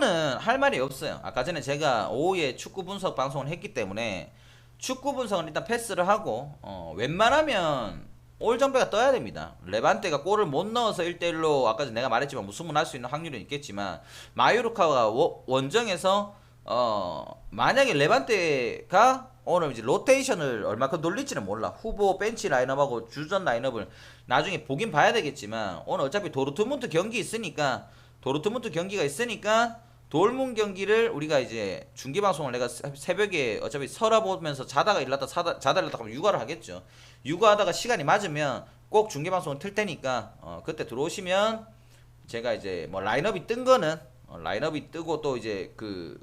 이거는 할 말이 없어요. 아까 전에 제가 오후에 축구 분석 방송을 했기 때문에 축구 분석은 일단 패스를 하고 어, 웬만하면 올정배가 떠야 됩니다. 레반테가 골을 못 넣어서 1대1로 아까 전에 내가 말했지만 무승부 날수 있는 확률은 있겠지만 마요르카가 워- 원정에서 어 만약에 레반테가 오늘 이제 로테이션을 얼마큼 돌릴지는 몰라. 후보 벤치 라인업하고 주전 라인업을 나중에 보긴 봐야 되겠지만 오늘 어차피 도르트문트 경기 있으니까 도르트문트 경기가 있으니까 돌문 경기를 우리가 이제 중계 방송을 내가 새- 새벽에 어차피 설아 보면서 자다가 일났다 자다 일났다 하면 육아를 하겠죠. 육아하다가 시간이 맞으면 꼭 중계 방송을 틀 테니까 어, 그때 들어오시면 제가 이제 뭐 라인업이 뜬 거는 어, 라인업이 뜨고 또 이제 그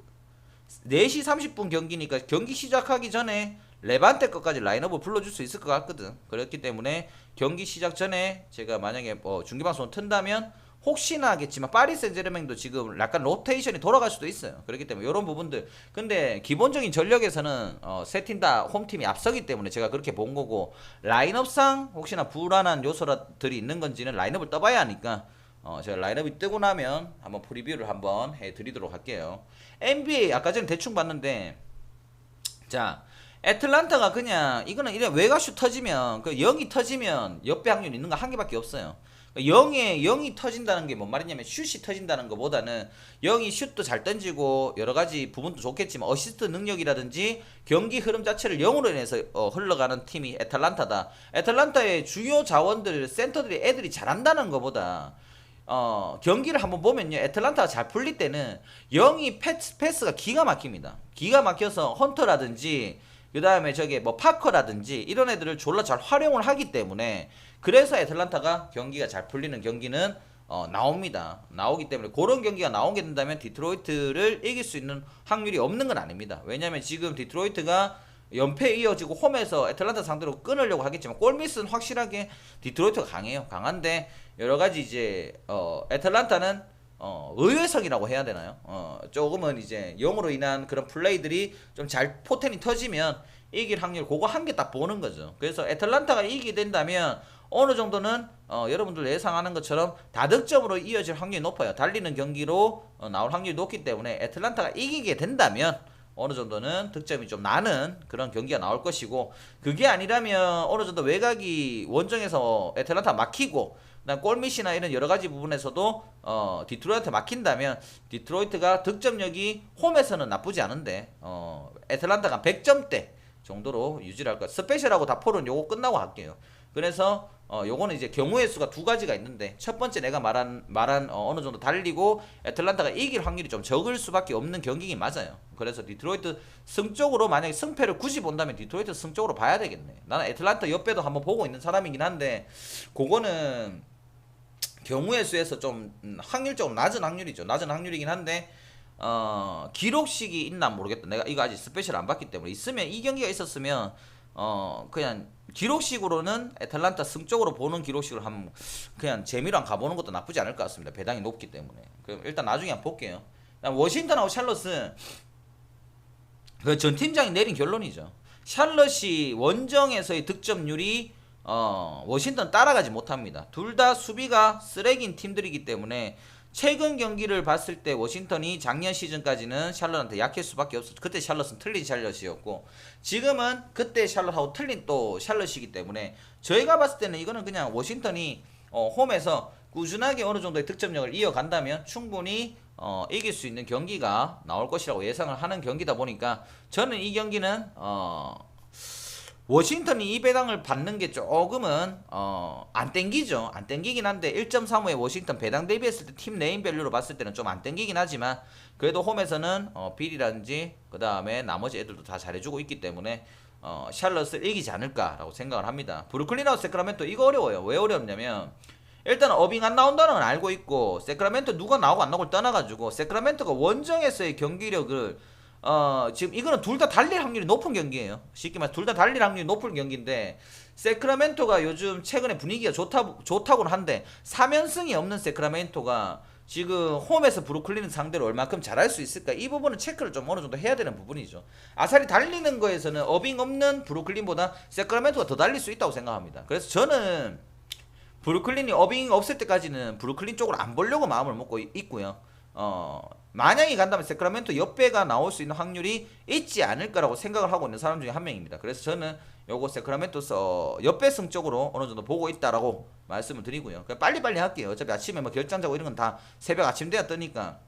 4시 30분 경기니까 경기 시작하기 전에 레반테 것까지 라인업을 불러줄 수 있을 것 같거든. 그렇기 때문에 경기 시작 전에 제가 만약에 뭐 중계 방송을 튼다면 혹시나 하겠지만 파리 생제르맹도 지금 약간 로테이션이 돌아갈 수도 있어요. 그렇기 때문에 이런 부분들. 근데 기본적인 전력에서는 어, 세팀 다 홈팀이 앞서기 때문에 제가 그렇게 본 거고 라인업상 혹시나 불안한 요소들이 있는 건지는 라인업을 떠봐야 하니까 어, 제가 라인업이 뜨고 나면 한번 프리뷰를 한번 해드리도록 할게요. NBA 아까 전에 대충 봤는데 자 애틀란타가 그냥 이거는 이래 외곽슛 터지면 그 0이 터지면 옆에 확률 있는 거 한 개밖에 없어요. 0에 0이 터진다는 게 뭔 말이냐면 슛이 터진다는 것보다는 0이 슛도 잘 던지고 여러 가지 부분도 좋겠지만 어시스트 능력이라든지 경기 흐름 자체를 0으로 인해서 어, 흘러가는 팀이 애틀란타다. 애틀란타의 주요 자원들 센터들이 애들이 잘한다는 것보다 어, 경기를 한번 보면요. 애틀란타가 잘 풀릴 때는 영이 패스, 패스가 기가 막힙니다. 기가 막혀서 헌터라든지 그 다음에 저기 뭐 파커라든지 이런 애들을 졸라 잘 활용을 하기 때문에 그래서 애틀란타가 경기가 잘 풀리는 경기는 어, 나옵니다. 나오기 때문에 그런 경기가 나오게 된다면 디트로이트를 이길 수 있는 확률이 없는 건 아닙니다. 왜냐하면 지금 디트로이트가 연패 이어지고 홈에서 애틀란타 상대로 끊으려고 하겠지만 골미스는 확실하게 디트로이트가 강해요. 강한데 여러 가지 이제 어 애틀란타는 어 의외성이라고 해야 되나요? 어 조금은 이제 영으로 인한 그런 플레이들이 좀 잘 포텐이 터지면 이길 확률 그거 한 개 딱 보는 거죠. 그래서 애틀란타가 이기게 된다면 어느 정도는 어, 여러분들 예상하는 것처럼 다득점으로 이어질 확률이 높아요. 달리는 경기로 어, 나올 확률이 높기 때문에 애틀란타가 이기게 된다면 어느 정도는 득점이 좀 나는 그런 경기가 나올 것이고 그게 아니라면 어느 정도 외곽이 원정에서 애틀란타 막히고 그다음 골밑이나 이런 여러 가지 부분에서도 어 디트로이트한테 막힌다면 디트로이트가 득점력이 홈에서는 나쁘지 않은데 어 애틀란타가 100점대 정도로 유지를 할 거야. 스페셜하고 다폴은 요거 끝나고 할게요. 그래서 어 요거는 이제 경우의 수가 두 가지가 있는데 첫 번째 내가 말한 말한 어, 어느 정도 달리고 애틀란타가 이길 확률이 좀 적을 수밖에 없는 경기긴 맞아요. 그래서 디트로이트 승적으로 만약에 승패를 굳이 본다면 디트로이트 승적으로 봐야 되겠네. 나는 애틀란타 옆에도 한번 보고 있는 사람이긴 한데 그거는 경우의 수에서 좀 음, 확률적으로 낮은 확률이죠. 낮은 확률이긴 한데 어 기록식이 있나 모르겠다. 내가 이거 아직 스페셜 안 봤기 때문에 있으면 이 경기가 있었으면 어 그냥 기록식으로는 애틀란타 승적으로 보는 기록식을 한번 그냥 한번 가보는 것도 나쁘지 않을 것 같습니다. 배당이 높기 때문에. 그럼 일단 나중에 한번 볼게요. 워싱턴하고 샬럿은 그 전 팀장이 내린 결론이죠. 샬럿이 원정에서의 득점률이 어, 워싱턴 따라가지 못합니다. 둘 다 수비가 쓰레기인 팀들이기 때문에 최근 경기를 봤을 때 워싱턴이 작년 시즌까지는 샬럿한테 약할 수밖에 없었죠. 그때 샬럿은 틀린 샬럿이었고 지금은 그때 샬럿하고 틀린 또 샬럿이기 때문에 저희가 봤을 때는 이거는 그냥 워싱턴이 어, 홈에서 꾸준하게 어느 정도의 득점력을 이어간다면 충분히 어, 이길 수 있는 경기가 나올 것이라고 예상을 하는 경기다 보니까 저는 이 경기는 어, 워싱턴이 이 배당을 받는 게 조금은 어, 안 땡기죠. 안 땡기긴 한데 1.35의 워싱턴 배당 대비했을 때 팀 네임 밸류로 봤을 때는 좀 안 땡기긴 하지만 그래도 홈에서는 어, 빌이라든지 그 다음에 나머지 애들도 다 잘해주고 있기 때문에 어, 샬럿을 이기지 않을까라고 생각을 합니다. 브루클린하고 세크라멘토 이거 어려워요. 왜 어렵냐면 일단 어빙 안 나온다는 건 알고 있고 세크라멘토 누가 나오고 안 나오고를 떠나가지고 세크라멘토가 원정에서의 경기력을 어 지금 이거는 둘 다 달릴 확률이 높은 경기예요. 쉽게 말해 둘다 달릴 확률이 높은 경기인데 세크라멘토가 요즘 최근에 분위기가 좋다 좋다고는 한데 3연승이 없는 세크라멘토가 지금 홈에서 브루클린 상대로 얼마큼 잘할 수 있을까 이 부분은 체크를 좀 어느 정도 해야 되는 부분이죠. 아사리 달리는 거에서는 어빙 없는 브루클린보다 세크라멘토가 더 달릴 수 있다고 생각합니다. 그래서 저는 브루클린이 어빙 없을 때까지는 브루클린 쪽으로 안 보려고 마음을 먹고 이- 있고요. 어 만약에 간다면 세크라멘토 옆배가 나올 수 있는 확률이 있지 않을까라고 생각을 하고 있는 사람 중에 한 명입니다. 그래서 저는 요거 세크라멘토서 옆배승 쪽으로 어느 정도 보고 있다라고 말씀을 드리고요. 빨리빨리 할게요. 어차피 아침에 뭐 결장 자고 이런 건 다 새벽 아침 돼야 뜨니까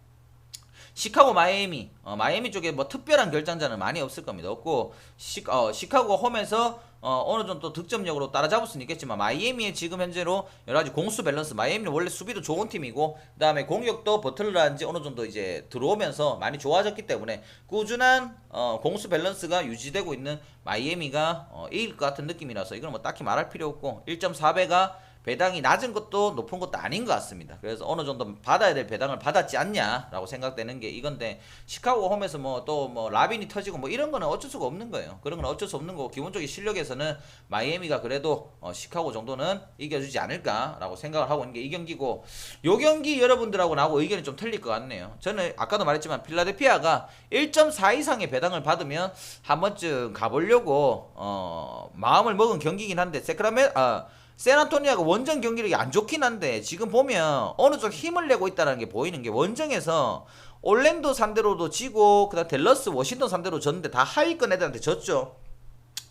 시카고 마이애미 어, 마이애미 쪽에 뭐 특별한 결장자는 많이 없을 겁니다. 없고 시, 어, 시카고 홈에서 어, 어느 정도 득점력으로 따라잡을 수는 있겠지만 마이애미의 지금 현재로 여러 가지 공수 밸런스 마이애미는 원래 수비도 좋은 팀이고 그다음에 공격도 버틀러라든지 어느 정도 이제 들어오면서 많이 좋아졌기 때문에 꾸준한 어, 공수 밸런스가 유지되고 있는 마이애미가 어, 이길 것 같은 느낌이라서 이건 뭐 딱히 말할 필요 없고 1.4배가 배당이 낮은 것도 높은 것도 아닌 것 같습니다. 그래서 어느 정도 받아야 될 배당을 받았지 않냐라고 생각되는 게 이건데 시카고 홈에서 뭐또뭐 라빈이 터지고 뭐 이런 거는 어쩔 수가 없는 거예요. 그런 건 어쩔 수 없는 거고 기본적인 실력에서는 마이애미가 그래도 어, 시카고 정도는 이겨주지 않을까라고 생각을 하고 있는 게 이 경기고 요 경기 여러분들하고 나하고 의견이 좀 틀릴 것 같네요. 저는 아까도 말했지만 필라델피아가 1.4 이상의 배당을 받으면 한 번쯤 가보려고 어, 마음을 먹은 경기긴 한데 세크라멘 아 세나토니아가 원정 경기력이 안 좋긴 한데 지금 보면 어느 쪽 힘을 내고 있다는 게 보이는 게 원정에서 올랜도 상대로도 지고 그다음 델러스 워싱턴 상대로 졌는데 다 하위권 애들한테 졌죠.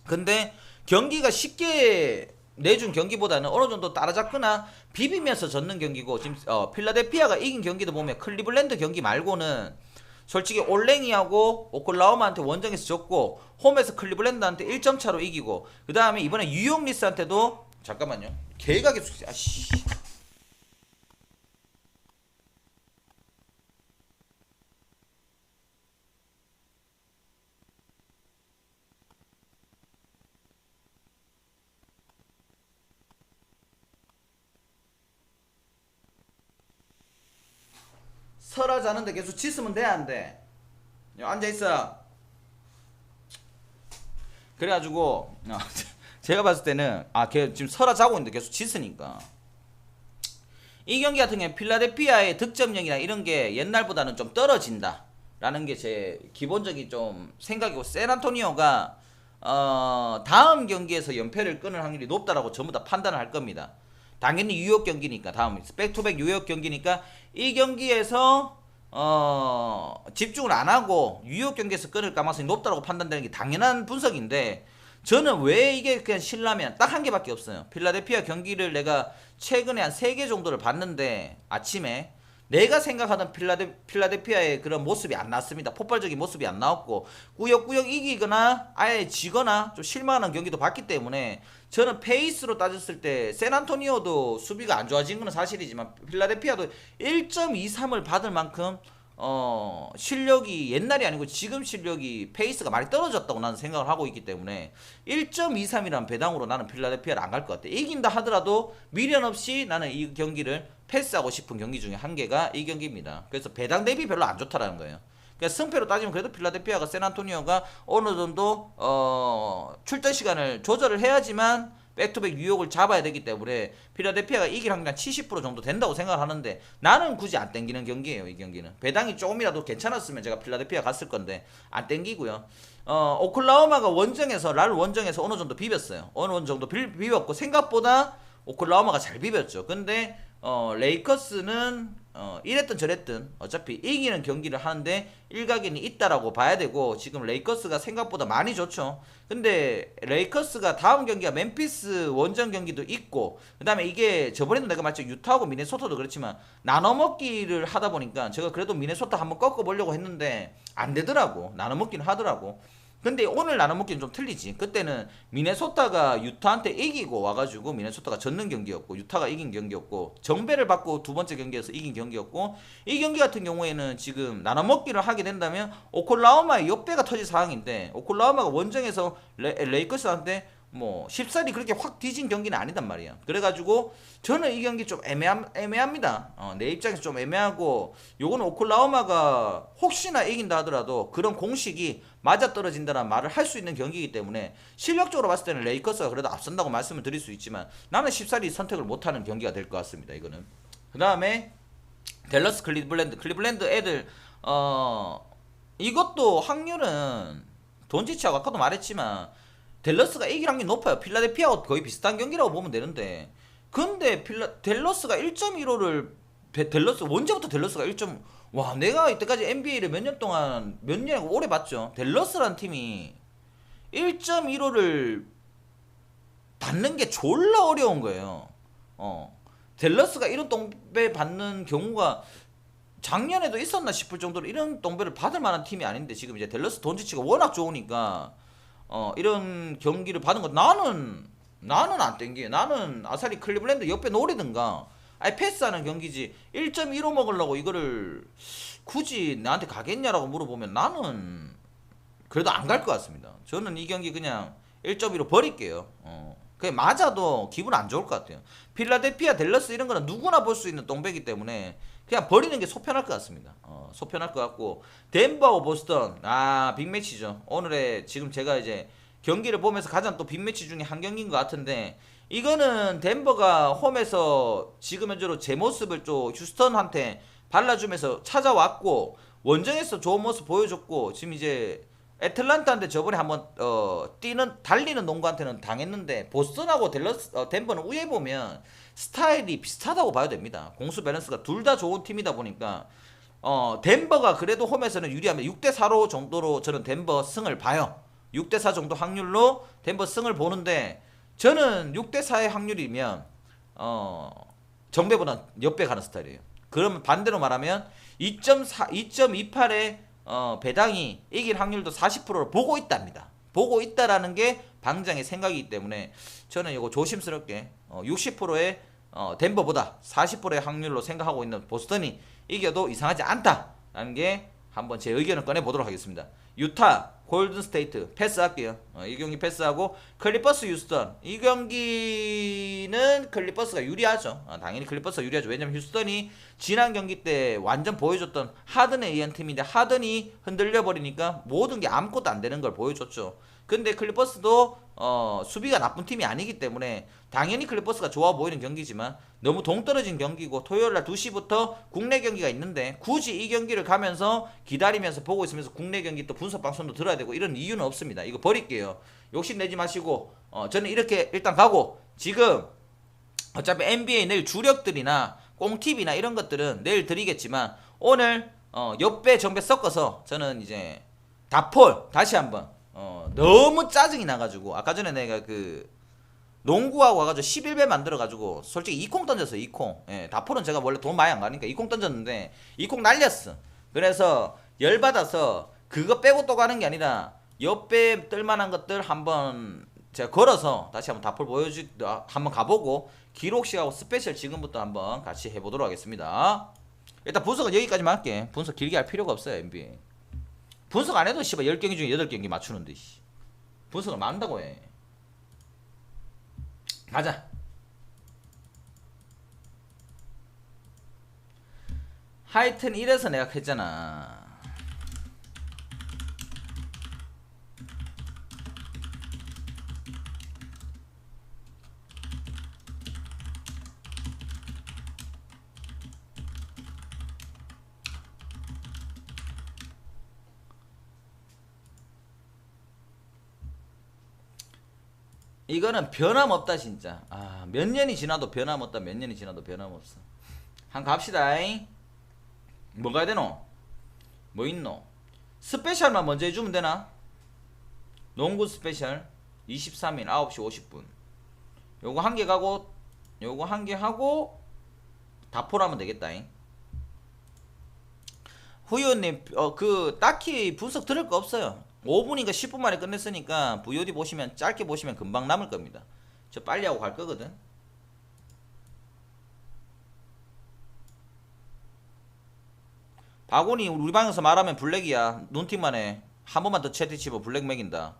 근데 경기가 쉽게 내준 경기보다는 어느 정도 따라잡거나 비비면서 졌는 경기고 지금 어, 필라델피아가 이긴 경기도 보면 클리블랜드 경기 말고는 솔직히 올랭이하고 오클라호마한테 원정에서 졌고 홈에서 클리블랜드한테 1점 차로 이기고 그 다음에 이번에 뉴욕 리스한테도 잠깐만요 개가 계속 아씨 설아 자는데 계속 짖으면 돼 안 돼? 앉아 있어. 그래가지고 어, 제가 봤을 때는 아 걔 지금 설아 자고 있는데 계속 짖으니까 이 경기 같은 경우에 필라델피아의 득점력이나 이런 게 옛날보다는 좀 떨어진다 라는 게 제 기본적인 좀 생각이고 샌안토니오가 어 다음 경기에서 연패를 끊을 확률이 높다라고 전부 다 판단을 할 겁니다. 당연히 뉴욕 경기니까 다음 백투백 뉴욕 경기니까 이 경기에서 어 집중을 안 하고 뉴욕 경기에서 끊을 가능성이 높다고 판단되는 게 당연한 분석인데 저는 왜 이게 그냥 신라면 딱 한 개밖에 없어요. 필라델피아 경기를 내가 최근에 한 세 개 정도를 봤는데 아침에 내가 생각하던 필라델, 필라델피아의 그런 모습이 안 나왔습니다. 폭발적인 모습이 안 나왔고 꾸역꾸역 이기거나 아예 지거나 좀 실망하는 경기도 봤기 때문에 저는 페이스로 따졌을 때 샌안토니오도 수비가 안 좋아진 건 사실이지만 필라델피아도 1.23을 받을 만큼 어 실력이 옛날이 아니고 지금 실력이 페이스가 많이 떨어졌다고 나는 생각을 하고 있기 때문에 1.23이라는 배당으로 나는 필라델피아를 안 갈 것 같아. 이긴다 하더라도 미련 없이 나는 이 경기를 패스하고 싶은 경기 중에 한 개가 이 경기입니다. 그래서 배당 대비 별로 안 좋다라는 거예요. 그러니까 승패로 따지면 그래도 필라델피아가 샌안토니오가 어느 정도 어 출전 시간을 조절을 해야지만 백투백 뉴욕을 잡아야 되기 때문에 필라델피아가 이길 확률 한70% 정도 된다고 생각을 하는데 나는 굳이 안 땡기는 경기예요 이 경기는. 배당이 조금이라도 괜찮았으면 제가 필라델피아 갔을 건데 안 땡기고요. 어 오클라호마가 원정에서 랄 원정에서 어느 정도 비볐어요. 어느 정도 비, 비볐고 생각보다 오클라호마가 잘 비볐죠. 근데 어 레이커스는 어 이랬든 저랬든 어차피 이기는 경기를 하는데 일각이 있다라고 봐야 되고 지금 레이커스가 생각보다 많이 좋죠. 근데 레이커스가 다음 경기가 멤피스 원정 경기도 있고 그다음에 이게 저번에도 내가 말했죠 유타하고 미네소타도 그렇지만 나눠 먹기를 하다 보니까 제가 그래도 미네소타 한번 꺾어 보려고 했는데 안 되더라고 나눠 먹기는 하더라고. 근데 오늘 나눠 먹기는 좀 틀리지. 그때는 미네소타가 유타한테 이기고 와가지고 미네소타가 졌는 경기였고 유타가 이긴 경기였고 정배를 받고 두 번째 경기에서 이긴 경기였고 이 경기 같은 경우에는 지금 나눠 먹기를 하게 된다면 오클라호마의 역배가 터질 상황인데 오클라호마가 원정에서 레, 레이커스한테 뭐 쉽사리 그렇게 확 뒤진 경기는 아니단 말이야. 그래가지고 저는 이 경기 좀 애매함, 애매합니다. 어, 내 입장에서 좀 애매하고 요거는 오클라호마가 혹시나 이긴다 하더라도 그런 공식이 맞아 떨어진다는 말을 할 수 있는 경기이기 때문에 실력적으로 봤을 때는 레이커스가 그래도 앞선다고 말씀을 드릴 수 있지만 나는 쉽사리 선택을 못하는 경기가 될 것 같습니다. 이거는 그 다음에 델러스 클리블랜드 클리블랜드 애들 어 이것도 확률은 돈지치하고 아까도 말했지만 델러스가 이길 확률이 높아요. 필라델피아하고 거의 비슷한 경기라고 보면 되는데 근데 필라 델러스가 1.15를 델러스 언제부터 델러스가 와 내가 이때까지 NBA를 몇 년 동안 몇 년 오래 봤죠. 델러스라는 팀이 1.15를 받는 게 졸라 어려운 거예요. 어. 델러스가 이런 동배 받는 경우가 작년에도 있었나 싶을 정도로 이런 동배를 받을 만한 팀이 아닌데 지금 이제 델러스 돈지치가 워낙 좋으니까 어 이런 경기를 받은 거 나는 나는 안 땡겨요. 나는 아사리 클리블랜드 옆에 노리든가 아니 패스하는 경기지 1.15 먹으려고 이거를 굳이 나한테 가겠냐라고 물어보면 나는 그래도 안 갈 것 같습니다. 저는 이 경기 그냥 1.2로 버릴게요. 어. 그게 맞아도 기분 안 좋을 것 같아요. 필라델피아, 델러스 이런 거는 누구나 볼 수 있는 동백이기 때문에 그냥 버리는 게 소편할 것 같습니다. 어, 소편할 것 같고 덴버하고 보스턴 아 빅매치죠. 오늘의 지금 제가 이제 경기를 보면서 가장 또 빅매치 중에 한 경기인 것 같은데 이거는 덴버가 홈에서 지금 현재로 제 모습을 또 휴스턴한테 발라주면서 찾아왔고 원정에서 좋은 모습 보여줬고 지금 이제 애틀란타한테 저번에 한번 어 뛰는 달리는 농구한테는 당했는데 보스턴하고 델러스 어, 덴버는 우에 보면 스타일이 비슷하다고 봐야 됩니다. 공수 밸런스가 둘 다 좋은 팀이다 보니까 어 덴버가 그래도 홈에서는 유리하면 6대 4로 정도로 저는 덴버 승을 봐요. 6대 4 정도 확률로 덴버 승을 보는데 저는 6대 4의 확률이면 어 정배보다 옆에 가는 스타일이에요. 그러면 반대로 말하면 2.4 2.28의 어, 배당이 이길 확률도 40%를 보고 있답니다. 보고 있다라는 게 방장의 생각이기 때문에 저는 이거 조심스럽게 어, 60%의 어, 덴버보다 40%의 확률로 생각하고 있는 보스턴이 이겨도 이상하지 않다라는 게 한번 제 의견을 꺼내 보도록 하겠습니다. 유타, 골든 스테이트 패스할게요. 어, 이 경기 패스하고 클리퍼스 휴스턴 이 경기는 클리퍼스가 유리하죠. 어, 당연히 클리퍼스가 유리하죠. 왜냐면 휴스턴이 지난 경기 때 완전 보여줬던 하든에 의한 팀인데 하든이 흔들려 버리니까 모든 게 아무것도 안 되는 걸 보여줬죠. 근데 클리퍼스도 어, 수비가 나쁜 팀이 아니기 때문에 당연히 클리퍼스가 좋아 보이는 경기지만 너무 동떨어진 경기고 토요일 날 2시부터 국내 경기가 있는데 굳이 이 경기를 가면서 기다리면서 보고 있으면서 국내 경기 또 분석 방송도 들어야 되고 이런 이유는 없습니다. 이거 버릴게요. 욕심 내지 마시고 어, 저는 이렇게 일단 가고 지금 어차피 NBA 내일 주력들이나 꽁팁이나 이런 것들은 내일 드리겠지만 오늘 어, 옆배 정배 섞어서 저는 이제 다폴 다시 한번 어, 너무 짜증이 나가지고 아까 전에 내가 그 농구하고 와가지고 11배 만들어가지고 솔직히 2콩 던졌어요 2콩. 예, 다폴은 제가 원래 돈 많이 안 가니까 2콩 던졌는데 2콩 날렸어. 그래서 열받아서 그거 빼고 또 가는 게 아니라 옆배 뜰만한 것들 한번 제가 걸어서 다시 한번 다폴 보여주 아, 한번 가보고 기록식하고 스페셜 지금부터 한번 같이 해보도록 하겠습니다. 일단 분석은 여기까지만 할게. 분석 길게 할 필요가 없어요 NBA 분석 안 해도 씨발 10경기 중에 8경기 맞추는데 씨. 분석을 만다고 해. 가자. 하여튼 이래서 내가 했잖아 이거는 변함없다 진짜 아 몇 년이 지나도 변함없다 몇 년이 지나도 변함없어 한 갑시다잉 뭐 가야 되노? 뭐 있노? 스페셜만 먼저 해주면 되나? 농구 스페셜 23일 9시 50분 요거 한 개 가고 요거 한 개 하고 다포하면 되겠다잉 후유님 어 그 딱히 분석 들을 거 없어요 5분인가 10분 만에 끝냈으니까 VOD 보시면 짧게 보시면 금방 남을 겁니다. 저 빨리 하고 갈 거거든. 박원이 우리 방에서 말하면 블랙이야. 눈팅만 해 한 번만 더 채팅 치면 블랙 맥인다.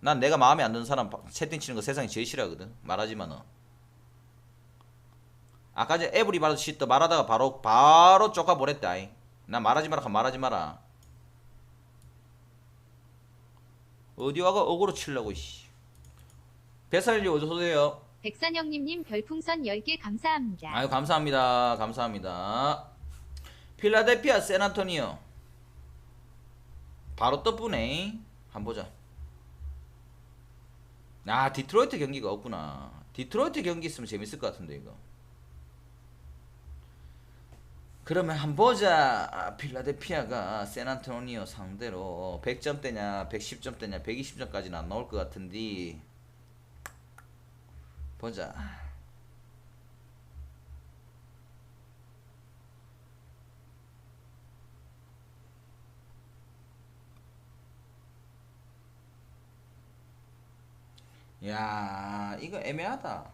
난 내가 마음에 안 드는 사람 채팅 치는 거 세상에 제일 싫어하거든. 말하지마 너 아까 전에 에브리바드 시트 말하다가 바로 바로 쪼까 보냈다 잉 난 말하지 마라 말하지 마라 어디 와가 어그로 치려고 씨. 배살리 어서 오세요. 백선영님님 별풍선 10개 감사합니다. 아유 감사합니다. 감사합니다. 필라델피아 세나토니오. 바로 떠쁘네 한번 보자. 아 디트로이트 경기가 없구나. 디트로이트 경기 있으면 재밌을 것 같은데 이거 그러면 한번 보자. 아, 필라델피아가 샌안토니오 상대로 100점대냐, 110점대냐, 120점까지는 안 나올 것 같은데. 보자. 야, 이거 애매하다.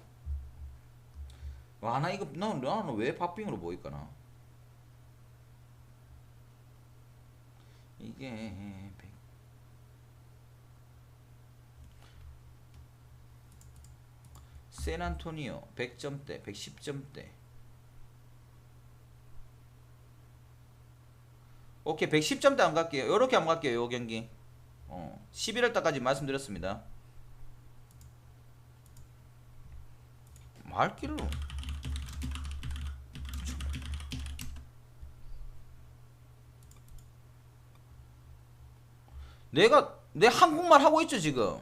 와, 나 이거 나 나는 왜 박빙으로 보일까나? 이게 100... 샌안토니오 100점대, 110점대. 오케이, 110점대 안 갈게요. 요렇게 안 갈게요, 요 경기. 어, 11월 달까지 말씀드렸습니다. 말귀를 내가 내 한국말 하고 있죠 지금.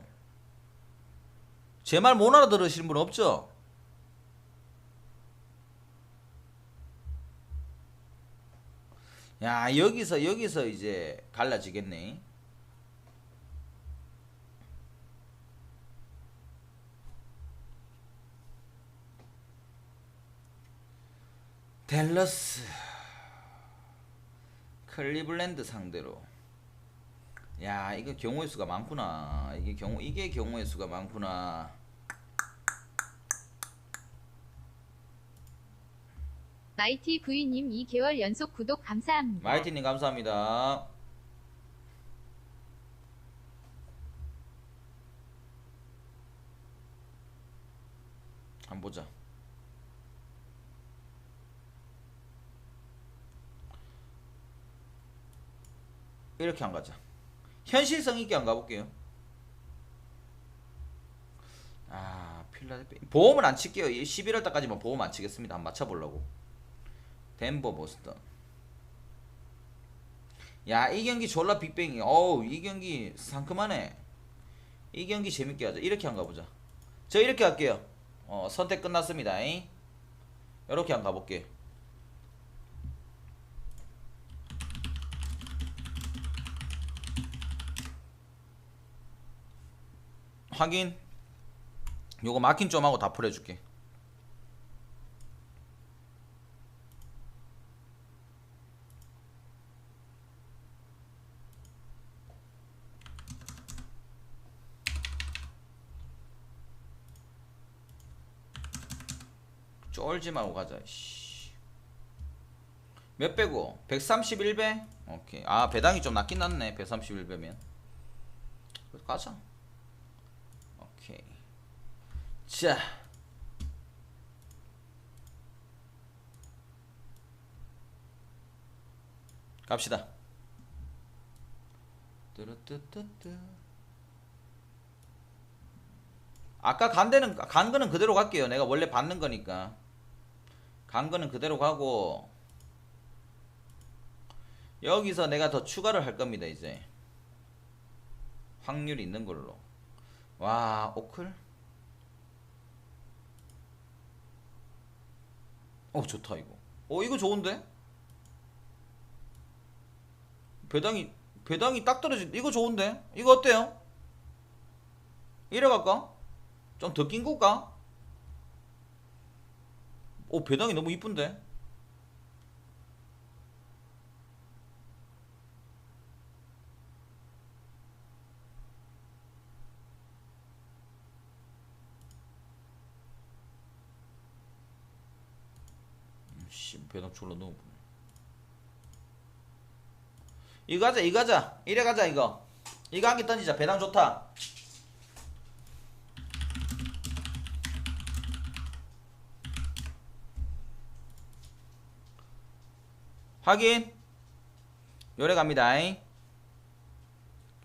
제 말 못 알아들으시는 분 없죠? 야 여기서 여기서 이제 갈라지겠네. 댈러스. 클리블랜드 상대로 야 이거 경우의 수가 많구나. 이게 경우 이게 경우의 수가 많구나. 마이티 부이님 2개월 연속 구독 감사합니다. 마이티님 감사합니다. 한번 보자. 이렇게 안 가자 현실성 있게 안 가볼게요. 아 필라델피아 보험은 안 칠게요. 11월 달까지만 보험 안 치겠습니다. 한번 맞춰보려고. 덴버 보스턴. 야 이 경기 졸라 빅뱅이 어우 이 경기 상큼하네. 이 경기 재밌게 하자. 이렇게 한 가 보자. 저 이렇게 할게요. 어 선택 끝났습니다. 잉? 이렇게 한 가 볼게 확인 요거 마킹 좀 하고 다 풀어줄게 쫄지 말고 가자. 씨. 몇 배고? 131배? 오케이. 아, 배당이 좀 낮긴 낮네. 131배면. 가자. 오케이. 자. 갑시다. 뚜루뚜뚜뚜. 아까 간 데는 간 거는 그대로 갈게요. 내가 원래 받는 거니까. 간 거는 그대로 가고 여기서 내가 더 추가를 할 겁니다, 이제. 확률이 있는 걸로. 와, 오클. 어, 좋다 이거. 어, 이거 좋은데? 배당이 배당이 딱 떨어진 이거 좋은데? 이거 어때요? 이래 갈까? 좀 더 낀 걸까? 오 배당이 너무 이쁜데? 너무 이쁘네. 이거 가자 이거 가자. 이래 가자 이거. 이거 한 개 던지자. 배당 좋다. 확인. 요래 갑니다.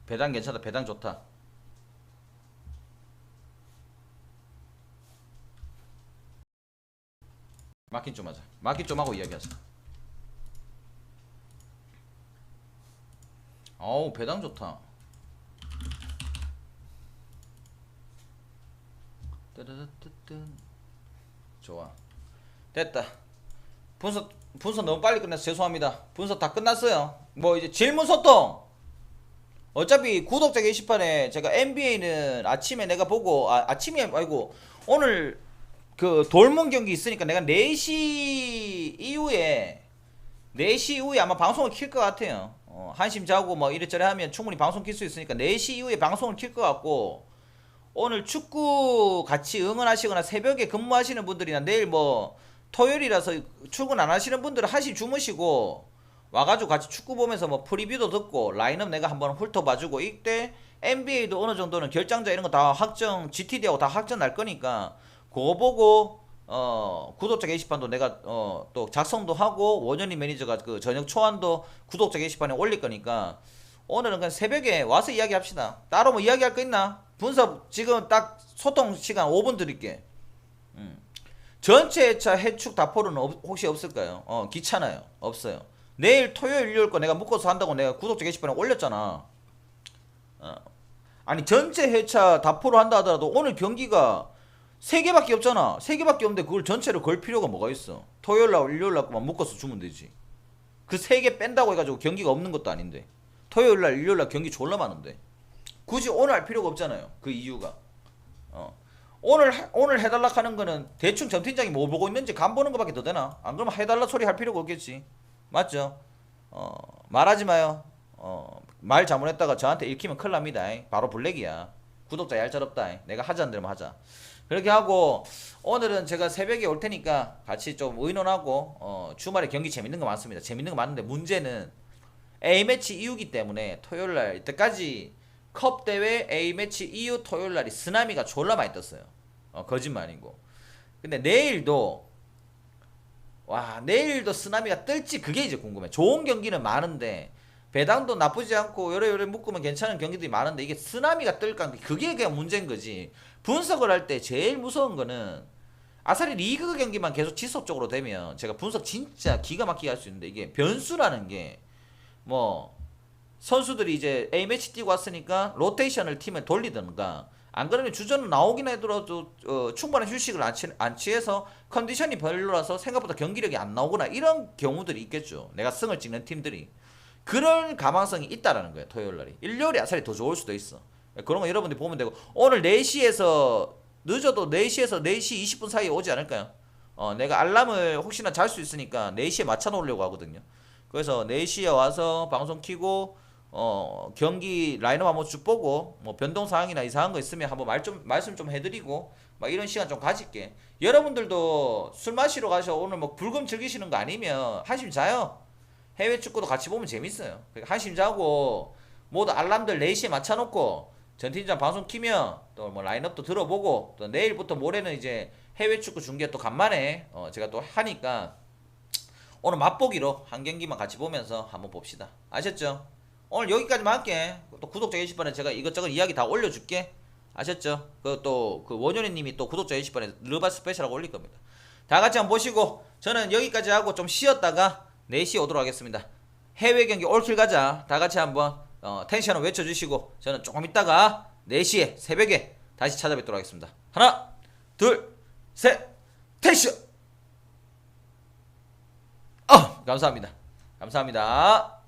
배당 괜찮다. 배당 좋다 마킹 좀 하자 마킹 좀 하고 이야기하자 어우 배당 좋다 뜨르르뜨뜨 좋아 됐다 분석 분석 너무 빨리 끝나서 죄송합니다. 분석 다 끝났어요. 뭐 이제 질문 소통. 어차피 구독자 게시판에 제가 NBA는 아침에 내가 보고 아, 아침이 아니고 오늘 그 돌문 경기 있으니까 내가 4시 이후에 4시 이후에 아마 방송을 킬 것 같아요. 어, 한심 자고 뭐 이래저래 하면 충분히 방송 킬 수 있으니까 4시 이후에 방송을 킬 것 같고 오늘 축구 같이 응원하시거나 새벽에 근무하시는 분들이나 내일 뭐 토요일이라서 출근 안 하시는 분들은 한시 주무시고 와가지고 같이 축구 보면서 뭐 프리뷰도 듣고 라인업 내가 한번 훑어봐주고 이때 NBA도 어느 정도는 결장자 이런 거 다 확정 GTD하고 다 확정 날 거니까 그거 보고 어 구독자 게시판도 내가 어 또 작성도 하고 원현이 매니저가 그 저녁 초안도 구독자 게시판에 올릴 거니까 오늘은 그냥 새벽에 와서 이야기합시다. 따로 뭐 이야기할 거 있나? 분석 지금 딱 소통 시간 5분 드릴게. 음. 전체 차 해축 다포는 없- 혹시 없을까요? 어 귀찮아요. 없어요. 내일 토요일 일요일 거 내가 묶어서 한다고 내가 구독자 게시판에 올렸잖아. 어. 아니 전체 회차 다포로 한다 하더라도 오늘 경기가 세 개밖에 없잖아. 세 개밖에 없는데 그걸 전체를 걸 필요가 뭐가 있어? 토요일 날 일요일 날만 묶어서 주면 되지. 그 세 개 뺀다고 해가지고 경기가 없는 것도 아닌데. 토요일 날 일요일 날 경기 졸라 많은데. 굳이 오늘 할 필요가 없잖아요. 그 이유가. 어. 오늘 해- 오늘 해달라 하는 거는 대충 점 팀장이 뭐 보고 있는지 간 보는 거밖에 더 되나? 안 그러면 해달라 소리 할 필요가 없겠지. 맞죠? 어 말하지 마요. 어 말 잘못했다가 저한테 읽히면 큰일 납니다. 바로 블랙이야. 구독자 얄짤없다. 내가 하자는 대로만 하자. 그렇게 하고 오늘은 제가 새벽에 올 테니까 같이 좀 의논하고 어, 주말에 경기 재밌는 거 많습니다. 재밌는 거 많은데 문제는 A 매치 이후기 때문에 토요일 날 이때까지 컵 대회 A 매치 이후 토요일 날이 쓰나미가 졸라 많이 떴어요. 어, 거짓말이고. 근데 내일도 와 내일도 쓰나미가 뜰지 그게 이제 궁금해. 좋은 경기는 많은데 배당도 나쁘지 않고 요래 요래 묶으면 괜찮은 경기들이 많은데 이게 쓰나미가 뜰까 그게 그냥 문제인 거지. 분석을 할 때 제일 무서운 거는 아사리 리그 경기만 계속 지속적으로 되면 제가 분석 진짜 기가 막히게 할 수 있는데 이게 변수라는 게 뭐 선수들이 이제 A 매치 뛰고 왔으니까 로테이션을 팀에 돌리든가 안 그러면 주전은 나오긴 하더라도 어, 충분한 휴식을 안, 취, 안 취해서 컨디션이 별로라서 생각보다 경기력이 안 나오거나 이런 경우들이 있겠죠. 내가 승을 찍는 팀들이 그런 가망성이 있다라는 거예요. 토요일 날이 일요일에 아사리 더 좋을 수도 있어. 그런 거 여러분들이 보면 되고 오늘 4시에서 늦어도 4시에서 4시 20분 사이에 오지 않을까요? 어, 내가 알람을 혹시나 잘 수 있으니까 4시에 맞춰 놓으려고 하거든요. 그래서 4시에 와서 방송 키고 어, 경기 라인업 한번 쭉 보고 뭐 변동 사항이나 이상한 거 있으면 한번 말 좀 말씀 좀 해드리고 막 이런 시간 좀 가질게. 여러분들도 술 마시러 가셔 오늘 뭐 불금 즐기시는 거 아니면 한심 자요. 해외 축구도 같이 보면 재밌어요. 그러니까 한심 자고 모두 알람들 4시에 맞춰놓고 전팀장 방송 키면 또 뭐 라인업도 들어보고 또 내일부터 모레는 이제 해외 축구 중계 또 간만에 어 제가 또 하니까 오늘 맛보기로 한 경기만 같이 보면서 한번 봅시다. 아셨죠? 오늘 여기까지만 할게. 또 구독자 게시판에 제가 이것저것 이야기 다 올려줄게. 아셨죠? 그 또그 원효리님이 또 구독자 게시판에 르바 스페셜하고 올릴 겁니다. 다 같이 한번 보시고 저는 여기까지 하고 좀 쉬었다가 4시에 오도록 하겠습니다. 해외 경기 올킬 가자. 다 같이 한번 어, 텐션을 외쳐주시고 저는 조금 있다가 4시에 새벽에 다시 찾아뵙도록 하겠습니다. 하나, 둘, 셋, 텐션! 어, 감사합니다. 감사합니다.